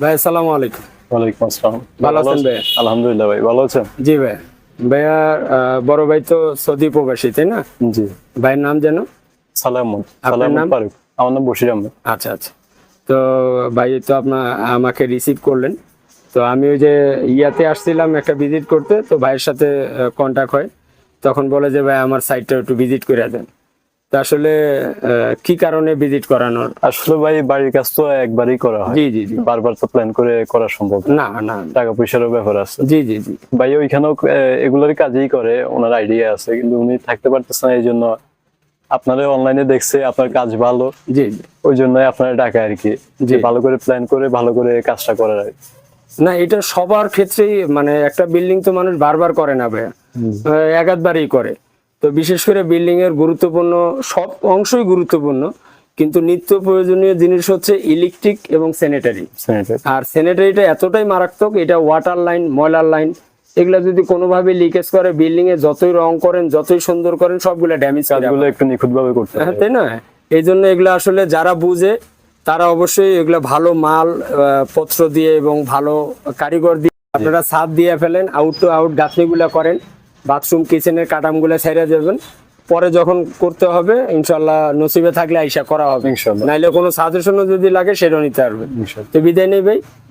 ভাই আসসালামু আলাইকুম। ওয়ালাইকুম আসসালাম। ভালো আছেন? ভাই? আলহামদুলিল্লাহ ভাই ভালো আছেন? জি ভাই। ভাইয়া বড় ভাই তো সৌদি প্রবাসী তাই না? জি। ভাইয়ের নাম যেন? আপনার নাম? ফারুক। আমার নাম বশির আহমেদ। আচ্ছা আচ্ছা। তো ভাই তো আপনার আমাকে রিসিভ করলেন। তো আমি ওই যে ইয়াতে আসছিলাম একটা ভিজিট করতে তো ভাইয়ের সাথে কন্ট্যাক্ট হয়। তখন বলে যে ভাই আমার সাইটটা একটু ভিজিট করে দেন। আসলে কি কারণে ভিজিট করানোর? আসলে ভাই বাড়ির কাজ তো একবারই করা হয়। জি জি জি। বারবার তো প্ল্যান করে করা সম্ভব না। না টাকা পয়সারও ব্যাপার আছে। জি জি জি। ভাই ওইখানেও আহ, এগুলোরই কাজই করে ওনার আইডিয়া আছে কিন্তু উনি থাকতে পারতেছে না এই জন্য আপনারা অনলাইনে দেখছে আপনার কাজ ভালো। জি ওই জন্যই আপনারা ডাকা আর কি। যে ভালো করে প্ল্যান করে ভালো করে কাজটা করার আর। না এটা সবার ক্ষেত্রেই মানে একটা বিল্ডিং তো মানুষ বারবার করে না ভাইয়া। আহ, একাধবারই করে। তো বিশেষ করে বিল্ডিং এর গুরুত্বপূর্ণ সব অংশই গুরুত্বপূর্ণ কিন্তু নিত্য প্রয়োজনীয় জিনিস হচ্ছে ইলেকট্রিক এবং স্যানিটারি আর স্যানিটারিটা এতটাই মারাত্মক এটা ওয়াটার লাইন ময়লার লাইন এগুলা যদি কোনোভাবে লিকেজ করে বিল্ডিং এ যতই রং করেন যতই সুন্দর করেন সবগুলা ড্যামেজ কাজগুলো একটু নিখুঁত ভাবে করতে হ্যাঁ তাই না? এই জন্য এগুলো আসলে যারা বুঝে তারা অবশ্যই এগুলো ভালো মাল পত্র দিয়ে এবং ভালো কারিগর দিয়ে আপনারা ছাদ দিয়ে ফেলেন আউট টু আউট গাঁথনিগুলো করেন। বাথরুম কিচেনের কাটামগুলো ছেড়ে দেবেন। পরে যখন করতে হবে ইনশাল্লাহ নসিবে থাকলে আইসা করা হবে। ইনশাল্লাহ নাইলে কোনো সাজেশনও যদি লাগে সেটাও নিতে পারবে ইনশাল্লাহ তো বিদায় নেই ভাই।